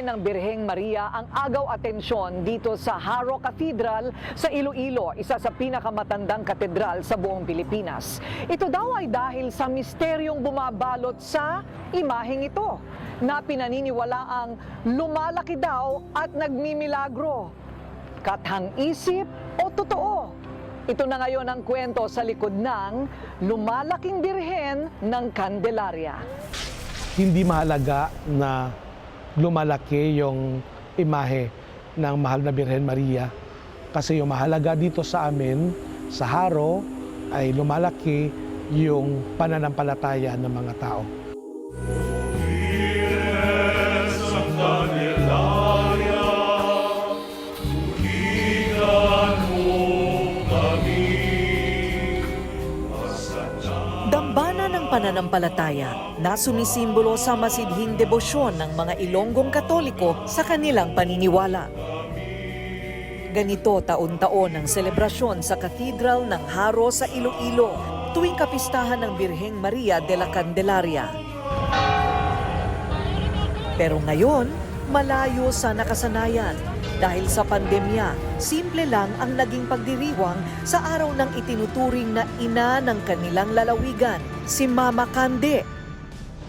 ng Birheng Maria ang agaw atensyon dito sa Haro Cathedral sa Iloilo, isa sa pinakamatandang katedral sa buong Pilipinas. Ito daw ay dahil sa misteryong bumabalot sa imaheng ito na pinaniniwalaang lumalaki daw at nagmimilagro. Kathang isip o totoo? Ito na ngayon ang kwento sa likod ng lumalaking birhen ng Candelaria. hindi mahalaga na lumalaki yung imahe ng mahal na Birhen Maria. Kasi yung mahalaga dito sa amin, sa Haro, ay lumalaki yung pananampalataya ng mga tao. Pananampalataya na sumisimbolo sa masidhing debosyon ng mga Ilonggong Katoliko sa kanilang paniniwala. Ganito taon-taon ang selebrasyon sa Katedral ng Haro sa Iloilo tuwing kapistahan ng Birheng Maria de la Candelaria. Pero ngayon, malayo sa nakasanayan dahil sa pandemya, simple lang ang naging pagdiriwang sa araw ng itinuturing na ina ng kanilang lalawigan, si Mama Kande.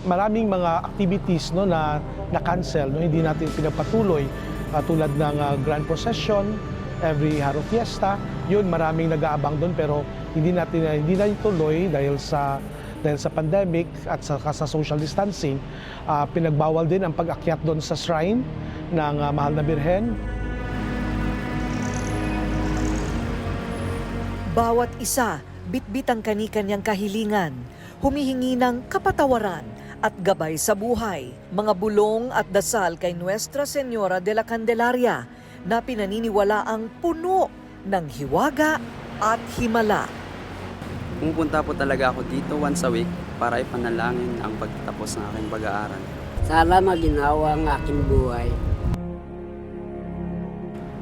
Maraming mga activities no, na na-cancel, no, hindi natin pinapatuloy ah, tulad ng ah, Grand Procession, every Haro Fiesta. Yun, maraming nag-aabang doon pero hindi natin hindi na ituloy dahil sa dahil sa pandemic at sa, sa social distancing, ah, pinagbawal din ang pag-akyat doon sa shrine ng ah, Mahal na Birhen. Bawat isa, bitbit ang kani-kanyang kahilingan, humihingi ng kapatawaran at gabay sa buhay. Mga bulong at dasal kay Nuestra Señora de la Candelaria na pinaniniwala ang puno ng hiwaga at himala. Pumupunta po talaga ako dito once a week para ipanalangin ang pagtatapos ng aking pag-aaral. Sana maginawa ang aking buhay.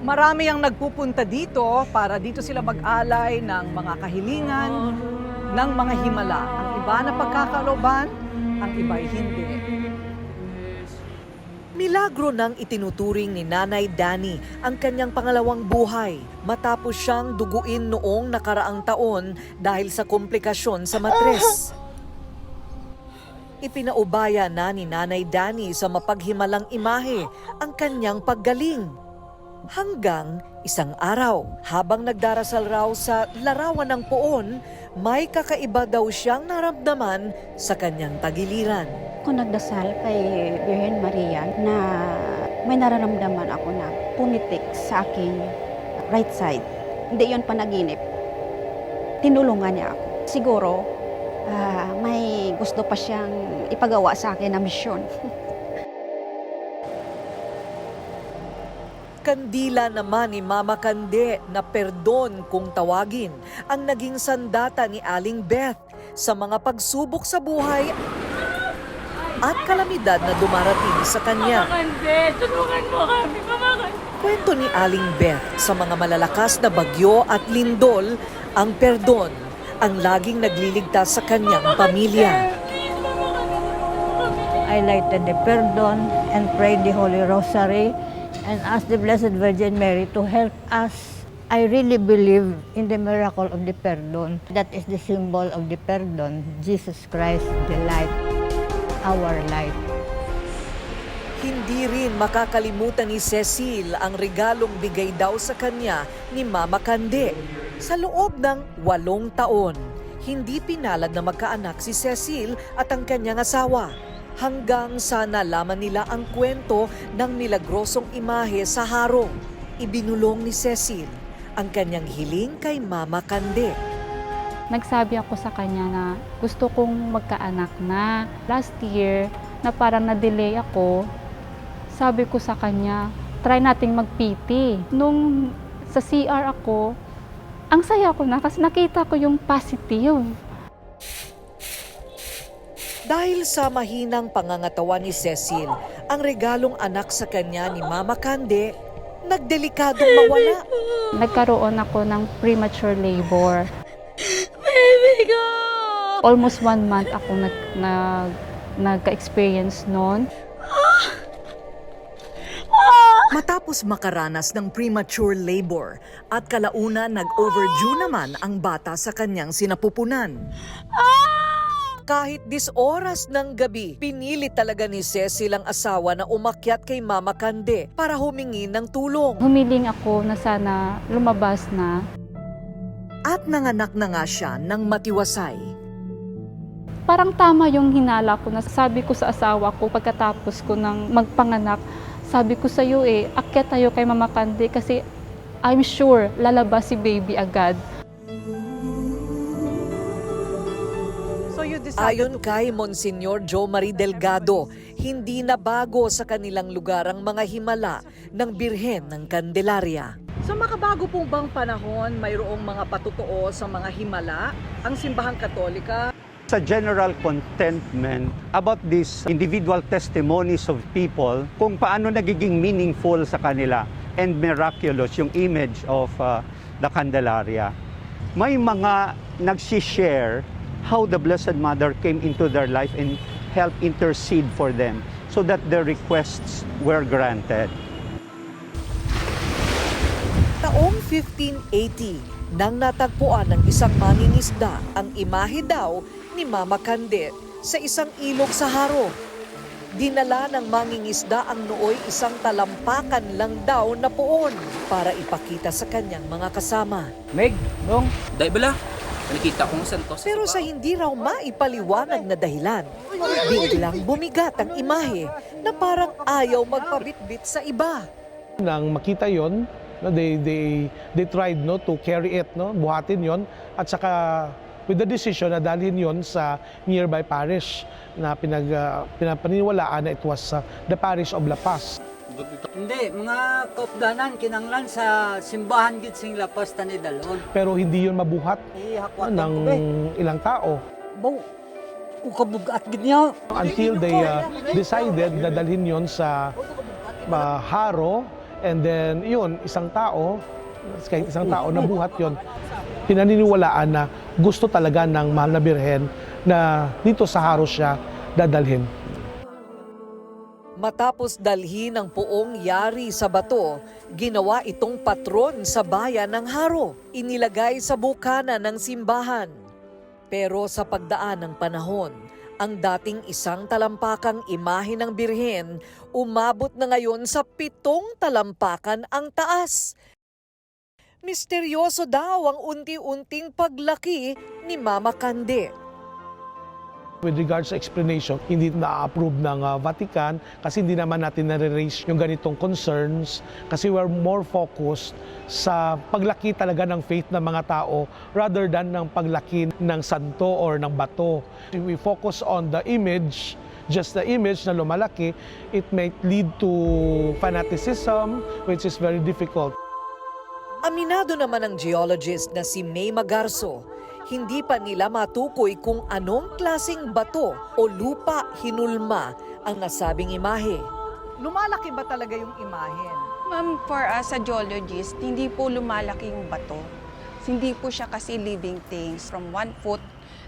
Marami ang nagpupunta dito para dito sila mag-alay ng mga kahilingan, ng mga himala. Ang iba na pagkakaloban, ang iba'y hindi. Milagro nang itinuturing ni Nanay Dani ang kanyang pangalawang buhay matapos siyang duguin noong nakaraang taon dahil sa komplikasyon sa matres. Ipinaubaya na ni Nanay Dani sa mapaghimalang imahe ang kanyang paggaling. Hanggang isang araw, habang nagdarasal raw sa larawan ng poon, may kakaiba daw siyang naramdaman sa kanyang tagiliran. Ako nagdasal kay Virgin Maria na may nararamdaman ako na punitik sa aking right side. Hindi yon panaginip. Tinulungan niya ako. Siguro, ah, may gusto pa siyang ipagawa sa akin na misyon. Kandila naman ni Mama Kande na perdon kung tawagin ang naging sandata ni Aling Beth sa mga pagsubok sa buhay at kalamidad na dumarating sa kanya. Kande, tulungan mo kami, Mama Kande. Kwento ni Aling Beth sa mga malalakas na bagyo at lindol, ang perdon ang laging nagliligtas sa kanyang pamilya. Mama. I lighted the perdon and prayed the Holy Rosary and asked the Blessed Virgin Mary to help us. I really believe in the miracle of the perdon. That is the symbol of the perdon, Jesus Christ, the light, our light. Hindi rin makakalimutan ni Cecil ang regalong bigay daw sa kanya ni Mama Kande. Sa loob ng walong taon, hindi pinalad na magkaanak si Cecil at ang kanyang asawa. Hanggang sa nalaman nila ang kwento ng milagrosong imahe sa harong. Ibinulong ni Cecil ang kanyang hiling kay Mama Kande. nagsabi ako sa kanya na gusto kong magkaanak na. Last year, na parang na-delay ako, sabi ko sa kanya, try nating mag-PT. Nung sa CR ako, ang saya ko na kasi nakita ko yung positive. Dahil sa mahinang pangangatawan ni Cecil, ang regalong anak sa kanya ni Mama Kande, nagdelikadong mawala. Nagkaroon ako ng premature labor. Baby ko! Almost one month ako nag, nag, nagka-experience noon. Matapos makaranas ng premature labor at kalaunan nag-overdue naman ang bata sa kanyang sinapupunan. Kahit dis oras ng gabi, pinili talaga ni Cecil ang asawa na umakyat kay Mama Kande para humingi ng tulong. Humiling ako na sana lumabas na. At nanganak na nga siya ng matiwasay. Parang tama yung hinala ko na sabi ko sa asawa ko pagkatapos ko ng magpanganak. Sabi ko sa iyo eh, akyat tayo kay Mama Kande kasi I'm sure lalabas si baby agad. Ayon kay Monsignor Joe Marie Delgado, hindi na bago sa kanilang lugar ang mga himala ng Birhen ng Candelaria. Sa makabago pong bang panahon, mayroong mga patutuo sa mga himala, ang simbahang katolika, sa general contentment about these individual testimonies of people kung paano nagiging meaningful sa kanila and miraculous yung image of uh, the Candelaria. May mga nagsishare how the Blessed Mother came into their life and help intercede for them so that their requests were granted. Taong 1580, nang natagpuan ng isang mangingisda ang imahe daw ni Mama Kande sa isang ilog sa Haro. Dinala ng mangingisda ang nooy isang talampakan lang daw na poon para ipakita sa kanyang mga kasama. Meg, dong. Dahil bala, nakita kong santos. Pero sa hindi raw maipaliwanag na dahilan, biglang bumigat ang imahe na parang ayaw magpabitbit sa iba. Nang makita yon, no, they, they, they tried no, to carry it, no, buhatin yon at saka with the decision na dalhin yon sa nearby parish na pinag, uh, pinapaniwalaan na it was uh, the parish of La Paz. Hindi, mga kaupdanan, kinanglan sa simbahan gid sing lapas tani dalon. Pero hindi yon mabuhat no, ng ilang tao. Bo, ukabugat gid niya. until they uh, decided na dalhin yon sa uh, haro and then yun isang tao kahit isang tao na buhat yon pinaniniwalaan na gusto talaga ng mahal na birhen na dito sa haro siya dadalhin. Matapos dalhin ang poong yari sa bato, ginawa itong patron sa bayan ng Haro. Inilagay sa bukana ng simbahan. Pero sa pagdaan ng panahon, ang dating isang talampakang imahe ng Birhen umabot na ngayon sa pitong talampakan ang taas. Misteryoso daw ang unti-unting paglaki ni Mama Kande. With regards sa explanation, hindi na-approve ng uh, Vatican kasi hindi naman natin nare-raise yung ganitong concerns kasi we're more focused sa paglaki talaga ng faith ng mga tao rather than ng paglaki ng santo or ng bato. We focus on the image just the image na lumalaki, it might lead to fanaticism, which is very difficult. Aminado naman ang geologist na si May Magarso, hindi pa nila matukoy kung anong klasing bato o lupa hinulma ang nasabing imahe. lumalaki ba talaga yung imahen? Ma'am, for us, sa geologist, hindi po lumalaki yung bato. Hindi po siya kasi living things. From one foot,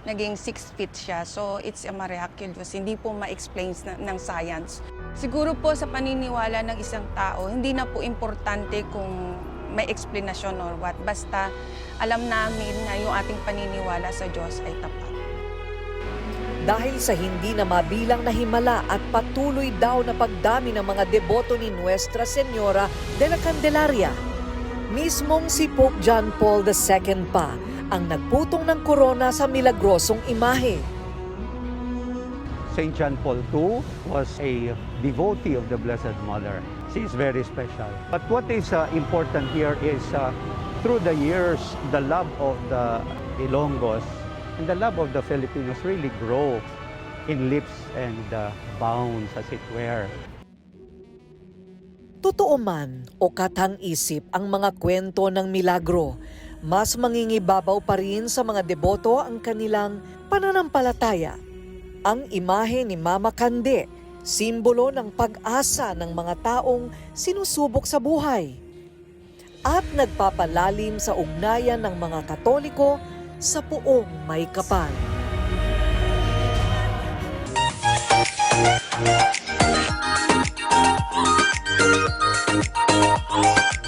naging six feet siya. So, it's a miraculous. Hindi po ma-explain ng science. Siguro po sa paniniwala ng isang tao, hindi na po importante kung may explanation or what. Basta alam namin na yung ating paniniwala sa Diyos ay tapat. Dahil sa hindi na mabilang na himala at patuloy daw na pagdami ng mga deboto ni Nuestra Señora de la Candelaria. Mismong si Pope John Paul II pa ang nagputong ng korona sa milagrosong imahe. St. John Paul II was a devotee of the Blessed Mother. She is very special. But what is uh, important here is uh, through the years, the love of the Ilonggos and the love of the Filipinos really grow in leaps and uh, bounds, as it were. Totoo man o katang-isip ang mga kwento ng milagro, mas mangingibabaw pa rin sa mga deboto ang kanilang pananampalataya. Ang imahe ni Mama Kande, simbolo ng pag-asa ng mga taong sinusubok sa buhay at nagpapalalim sa ugnayan ng mga Katoliko sa puong may kapal. Thank you.